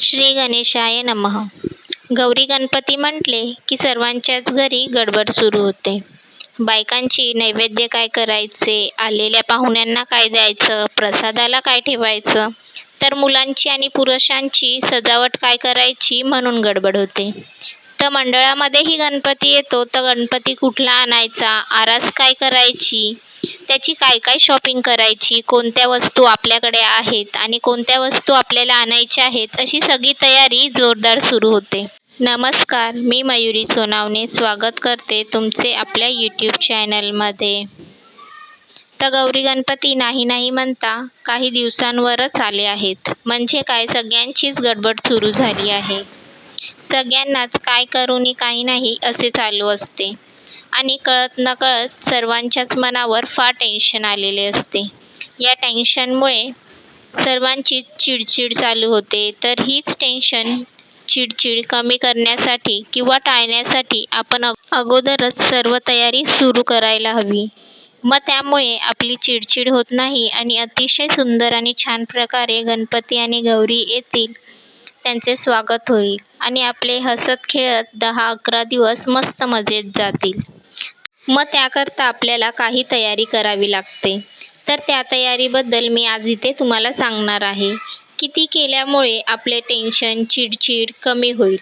श्री गणेशाय नमः. गौरी गणपती म्हटले की सर्वांच्याच घरी गडबड सुरू होते. बायकांची नैवेद्य काय करायचे आलेल्या पाहुण्यांना काय द्यायचं प्रसादाला काय ठेवायचं तर मुलांची आणि पुरुषांची सजावट काय करायची म्हणून गडबड होते. तर मंडळामध्येही गणपती येतो. तर गणपती कुठला आणायचा? आरास काय करायची? त्याची काय काय शॉपिंग करायची? कोणत्या वस्तू आपल्याकडे आहेत? आणि कोणत्या वस्तू आपल्याला आणायच्या आहेत? अशी सगळी तयारी जोरदार सुरू होते. नमस्कार मी मयुरी सोनावणे स्वागत करते तुमचे आपल्या यूट्यूब चॅनलमध्ये तर गौरी गणपती नाही नाही म्हणता काही दिवसांवरच आले आहेत. म्हणजे काय? सगळ्यांचीच गडबड सुरू झाली आहे. सगळ्यांनाच काय करू काही काय नाही असे चालू असते. आणि कळत नकळत सर्वांच्याच मनावर फार टेन्शन आलेले असते. या टेन्शनमुळे सर्वांचीच चिडचिड चालू होते. तर हीच टेन्शन चिडचिड कमी करण्यासाठी किंवा टाळण्यासाठी आपण अग अगोदरच सर्व तयारी सुरू करायला हवी. मग त्यामुळे आपली चिडचिड होत नाही आणि अतिशय सुंदर आणि छान प्रकारे गणपती आणि गौरी येतील. त्यांचे स्वागत होईल आणि आपले हसत खेळत दहा अकरा दिवस मस्त मजेत जातील. मग त्याकरता आपल्याला काही तयारी करावी लागते. तर त्या तयारीबद्दल मी आज इथे तुम्हाला सांगणार आहे. की ती केल्यामुळे आपले टेन्शन चिडचिड कमी होईल.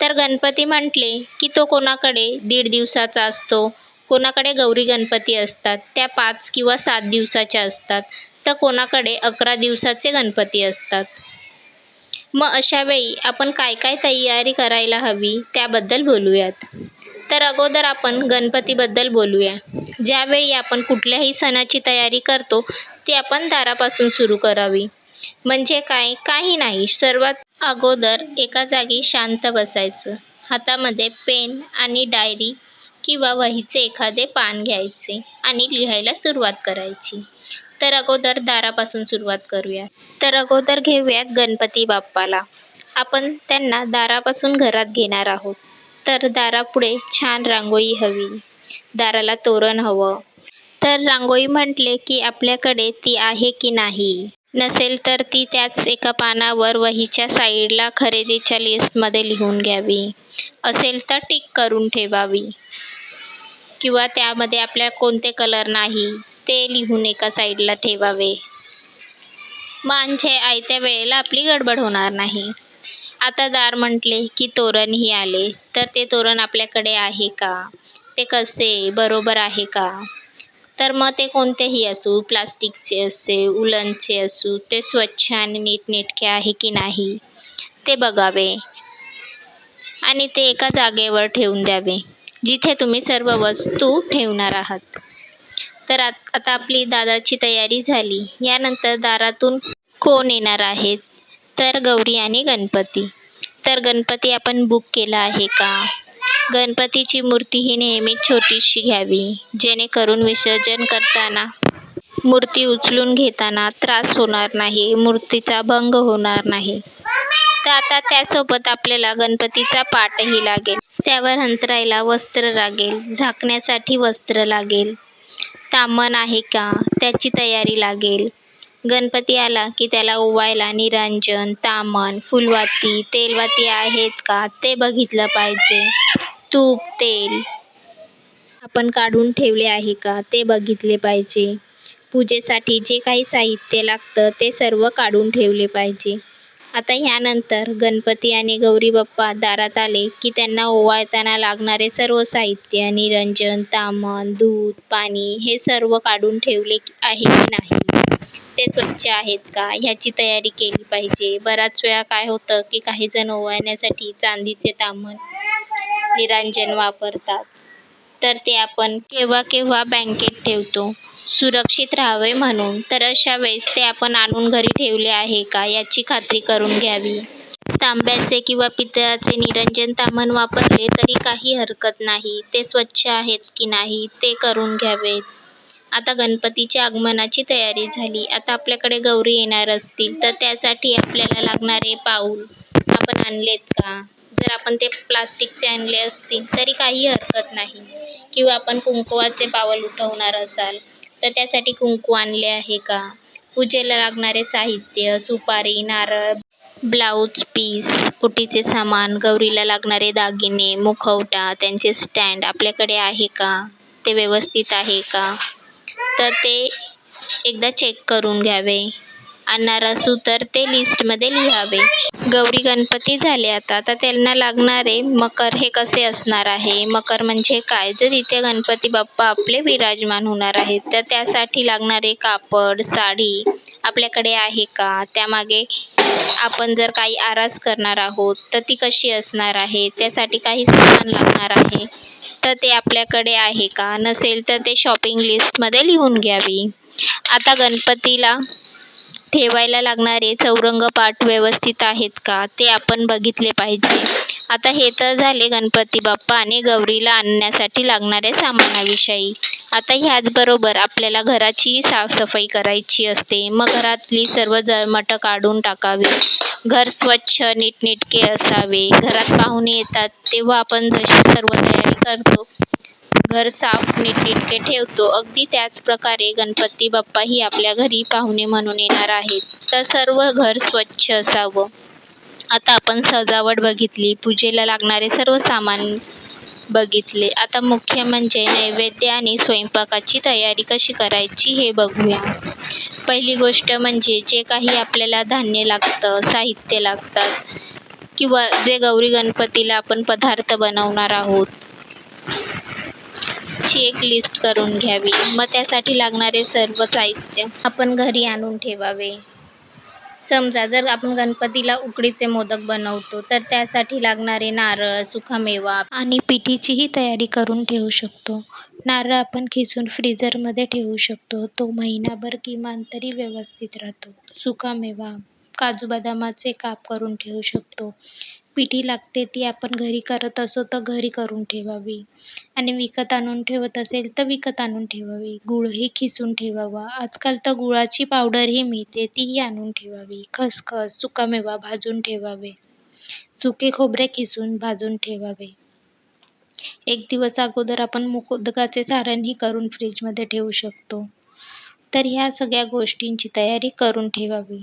तर गणपती म्हटले की तो कोणाकडे दीड दिवसाचा असतो कोणाकडे गौरी गणपती असतात त्या पाच किंवा सात दिवसाच्या असतात तर कोणाकडे अकरा दिवसाचे गणपती असतात. मग अशा वेळी आपण काय काय तयारी करायला हवी त्याबद्दल बोलूयात. तर अगोदर आपण गणपतीबद्दल बोलूया. ज्यावेळी आपण कुठल्याही सणाची तयारी करतो ती आपण दारापासून सुरू करावी. म्हणजे काय? काही नाही. सर्वात अगोदर एका जागी शांत बसायचं. हातामध्ये पेन आणि डायरी किंवा वहीचे एखादे पान घ्यायचे आणि लिहायला सुरुवात करायची. तर अगोदर दारापासून सुरुवात करूया. तर अगोदर घेऊयात गणपती बाप्पाला. आपण त्यांना दारापासून घरात घेणार आहोत. तर दारापुढे छान रांगोळी हवी. दाराला तोरण हवं. तर रांगोळी म्हटले की आपल्याकडे ती आहे की नाही? नसेल तर ती त्याच एका पानावर वहीच्या साईडला खरेदीच्या लिस्टमध्ये लिहून घ्यावी. असेल तर टिक करून ठेवावी. किंवा त्यामध्ये आपल्या कोणते कलर नाही. ते लिहून एका साईडला ठेवावे. म्हणजे आयत्या वेळेला आपली गडबड होणार नाही. आता दार म्हटले की तोरणही आले. तर ते तोरण आपल्याकडे आहे का? ते कसे? बरोबर आहे का? तर मग ते कोणतेही असू प्लास्टिकचे असे उलनचे असू ते स्वच्छ आणि नीटनेटके आहे की नाही ते बघावे. आणि ते एका जागेवर ठेवून द्यावे जिथे तुम्ही सर्व वस्तू ठेवणार आहात. तर आत आता आपली दादाची तयारी झाली. यानंतर दारातून कोण येणार आहेत? तर गौरी आणि गणपती. तर गणपती आपण बुक केला आहे का? गणपतीची मूर्ती ही नेहमीच छोटीशी घ्यावी जेणेकरून विसर्जन करताना मूर्ती उचलून घेताना त्रास होणार नाही मूर्तीचा भंग होणार नाही. तर आता त्यासोबत आपल्याला गणपतीचा पाटही लागेल. त्यावर अंतरायला वस्त्र लागेल झाकण्यासाठी वस्त्र लागेल. ताम्हण आहे का? त्याची तयारी लागेल. गणपती आला की त्याला ओवायला निरांजन ताम्हण फुलवाती तेलवाती आहेत का ते बघितलं पाहिजे. तूप तेल आपण काढून ठेवले आहे का ते बघितले पाहिजे. पूजेसाठी जे काही साहित्य लागतं ते सर्व काढून ठेवले पाहिजे. आता ह्यानंतर गणपती आणि गौरी बाप्पा दारात आले की त्यांना ओवाळताना लागणारे सर्व साहित्य निरंजन तामण दूध पाणी हे सर्व काढून ठेवले आहे की नाही? ते स्वच्छ आहेत का? ह्याची तयारी केली पाहिजे. बराच वेळा काय होतं की काही जण ओवाळण्यासाठी चांदीचे तामण निरांजन वापरतात. तर ते आपण केव्हा केव्हा बँकेत ठेवतो? सुरक्षित राहावे म्हणून. तर अशा वेळेस ते आपण आणून घरी ठेवले आहे का याची खात्री करून घ्यावी. तांब्याचे किंवा पितळाचे निरंजन ताम्हण वापरले तरी काही हरकत नाही. ते स्वच्छ आहेत की नाही ते करून घ्यावेत. आता गणपतीच्या आगमनाची तयारी झाली. आता आपल्याकडे गौरी येणार असतील तर त्यासाठी आपल्याला लागणारे पाऊल आपण आणलेत का? जर आपण ते प्लास्टिकचे आणले असतील तरी काही हरकत नाही. किंवा आपण कुंकवाचे पाऊल उठवणार असाल तर त्यासाठी कुंकू आणले आहे का? पूजेला लागणारे साहित्य सुपारी नारळ ब्लाऊज पीस ओटीचे सामान गौरीला लागणारे दागिने मुखवटा त्यांचे स्टँड आपल्याकडे आहे का? ते व्यवस्थित आहे का? तर ते एकदा चेक करून घ्यावे. आणणार असू तर ते लिस्टमध्ये लिहावे. गौरी गणपती झाले आता तर त्यांना लागणारे मकर. हे कसे असणार आहे? मकर म्हणजे काय? तर इथे गणपती बाप्पा आपले विराजमान होणार आहेत तर त्यासाठी लागणारे कापड साडी. आपल्याकडे आहे का? त्यामागे आपण जर काही आरास करणार आहोत तर ती कशी असणार आहे? त्यासाठी काही सामान लागणार आहे तर ते आपल्याकडे आहे का? नसेल तर ते शॉपिंग लिस्टमध्ये लिहून घ्यावी. आता गणपतीला ठेवायला लागणारे चौरंग पाट व्यवस्थित आहेत का? ते आपण बघितले पाहिजे. आता हे तर झाले गणपती बाप्पा आणि गौरीला आणण्यासाठी लागणाऱ्या सामानाविषयी. आता ह्याचबरोबर आपल्याला घराची साफसफाई करायची असते. मग घरातली सर्व जळमटं काढून टाकावी. घर स्वच्छ नीटनेटके असावे. घरात पाहुणे येतात तेव्हा आपण जशी सर्व तयारी करतो घर साफ नीटनेटके ठेवतो. अगदी त्याच प्रकारे गणपती बाप्पाही आपल्या घरी पाहुणे म्हणून येणार आहेत. तर सर्व घर स्वच्छ असावं. आता आपण सजावट बघितली पूजेला लागणारे सर्व सामान बघितले. आता मुख्य म्हणजे नैवेद्य आणि स्वयंपाकाची तयारी कशी करायची हे बघूया. पहिली गोष्ट म्हणजे जे काही आपल्याला धान्य लागतं साहित्य लागतात किंवा जे गौरी गणपतीला आपण पदार्थ बनवणार आहोत ची एक लिस्ट करून घ्यावी. मग त्यासाठी लागणारे सर्व साहित्य आपण घरी आणून ठेवावे. समजा जर आपण गणपतीला उकडीचे मोदक बनवतो तर त्यासाठी लागणारे नारळ सुखामेवा आणि पिठीचीही तयारी करून ठेवू शकतो. नारळ आपण खिसून फ्रीजरमध्ये ठेवू शकतो. तो महिनाभर किमान तरी व्यवस्थित राहतो. सुकामेवा काजू बदामाचे काप करून ठेवू शकतो. पिठी लागते ती आपण घरी करत असू तर घरी करून ठेवावी. आणि विकत आणून ठेवत असेल तर विकत आणून ठेवावी. गूळही खिसून ठेवावा. आजकाल तर गुळाची पावडरही मिळते तीही आणून ठेवावी. खसखस सुकामेवा भाजून ठेवावे. सुके खोबरे खिसून भाजून ठेवावे. एक दिवस अगोदर आपण मोदकाचे सारणही करून फ्रीजमध्ये ठेवू शकतो. तर ह्या सगळ्या गोष्टींची तयारी करून ठेवावी.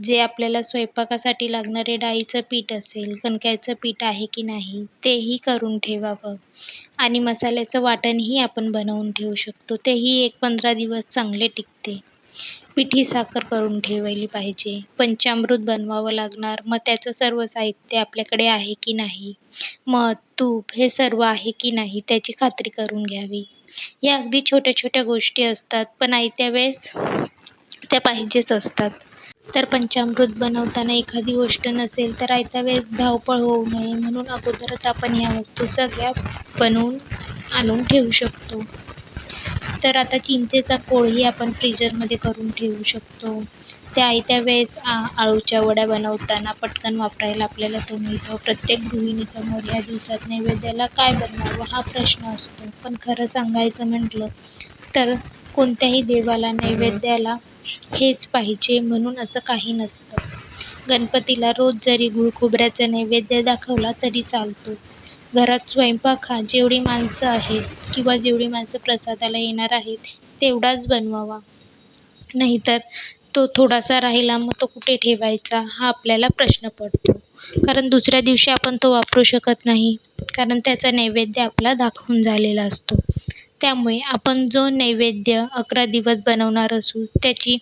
जे आपल्याला स्वयंपाकासाठी लागणारे डाळीचं पीठ असेल कणक्याचं पीठ आहे की नाही तेही करून ठेवावं. आणि मसाल्याचं वाटणही आपण बनवून ठेवू शकतो. तेही एक पंधरा दिवस चांगले टिकते. पिठी साखर करून ठेवली पाहिजे. पंचामृत बनवावं लागणार. मग त्याचं सर्व साहित्य आपल्याकडे आहे की नाही? मध तूप हे सर्व आहे की नाही? त्याची खात्री करून घ्यावी. या अगदी छोट्या छोट्या गोष्टी असतात पण आयत्या वेळेस त्या पाहिजेच असतात. तर पंचामृत बनवताना एखादी गोष्ट नसेल तर आयत्या वेळेस धावपळ होऊ नये म्हणून अगोदरच आपण ह्या वस्तू सगळ्या बनवून आणून ठेवू शकतो. तर आता चिंचेचा कोळही आपण फ्रीजरमध्ये करून ठेवू शकतो. त्या आयत्या वेळेस आ अळूच्या वड्या बनवताना पटकन वापरायला आपल्याला तो मिळतो. प्रत्येक गृहिणीसमोर या दिवसात नैवेद्याला काय बनवावं हा प्रश्न असतो. पण खरं सांगायचं म्हटलं तर कोणत्याही देवाला नैवेद्याला हेच पाहिजे म्हणून असं काही नसतं. गणपतीला रोज जरी गूळ खोबऱ्याचा नैवेद्य दाखवला तरी चालतो. घरात स्वयंपाक हा जेवढी माणसं आहेत किंवा जेवढी माणसं प्रसादाला येणार आहेत तेवढाच बनवावा. नाहीतर तो थोडासा राहिला मग तो कुठे ठेवायचा हा आपल्याला प्रश्न पडतो. कारण दुसऱ्या दिवशी आपण तो वापरू शकत नाही. कारण त्याचा नैवेद्य आपला दाखवून झालेला असतो. त्यामुळे आपण जो नैवेद्य अकरा दिवस बनवणार असू त्याची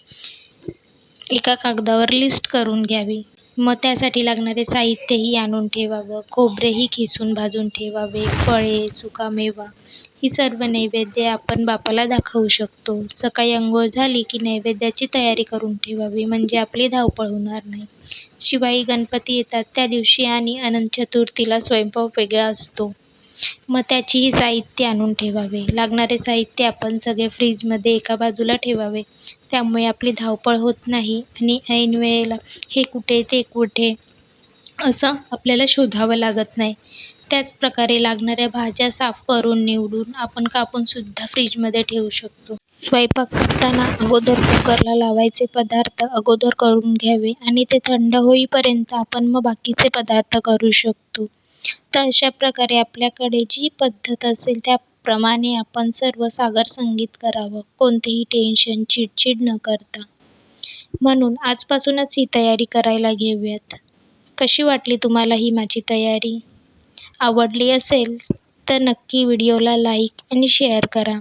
एका कागदावर लिस्ट करून घ्यावी. मग त्यासाठी लागणारे साहित्यही आणून ठेवावं खोबरेही खिसून भाजून ठेवावे फळे सुकामेवा ही सर्व नैवेद्य आपण बापाला दाखवू शकतो. सकाळी अंघोळ झाली की नैवेद्याची तयारी करून ठेवावी म्हणजे आपली धावपळ होणार नाही. शिवाय गणपती येतात त्या दिवशी आणि अनंत चतुर्थीला स्वयंपाक वेगळा असतो. मग त्याचीही साहित्य आणून ठेवावे. लागणारे साहित्य आपण सगळे फ्रीजमध्ये एका बाजूला ठेवावे. त्यामुळे आपली धावपळ होत नाही आणि ऐन वेळेला हे कुठे ते कुठे असं आपल्याला शोधावं लागत नाही. त्याचप्रकारे लागणाऱ्या भाज्या साफ करून निवडून आपण कापूनसुद्धा फ्रीजमध्ये ठेवू शकतो. स्वयंपाक करताना अगोदर कुकरला लावायचे पदार्थ अगोदर करून घ्यावे आणि ते थंड होईपर्यंत आपण मग बाकीचे पदार्थ करू शकतो. तर अशा प्रकारे आपल्याकडे जी पद्धत असेल त्याप्रमाणे आपण सर्व सागर संगीत करावं. कोणतेही टेन्शन चिडचिड न करता. म्हणून आजपासूनच ही तयारी करायला घेऊयात. कशी वाटली तुम्हाला ही माझी तयारी? आवडली असेल तर नक्की व्हिडिओला लाईक आणि शेअर करा.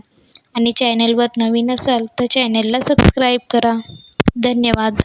आणि चॅनलवर नवीन असाल तर चॅनलला सबस्क्राईब करा. धन्यवाद.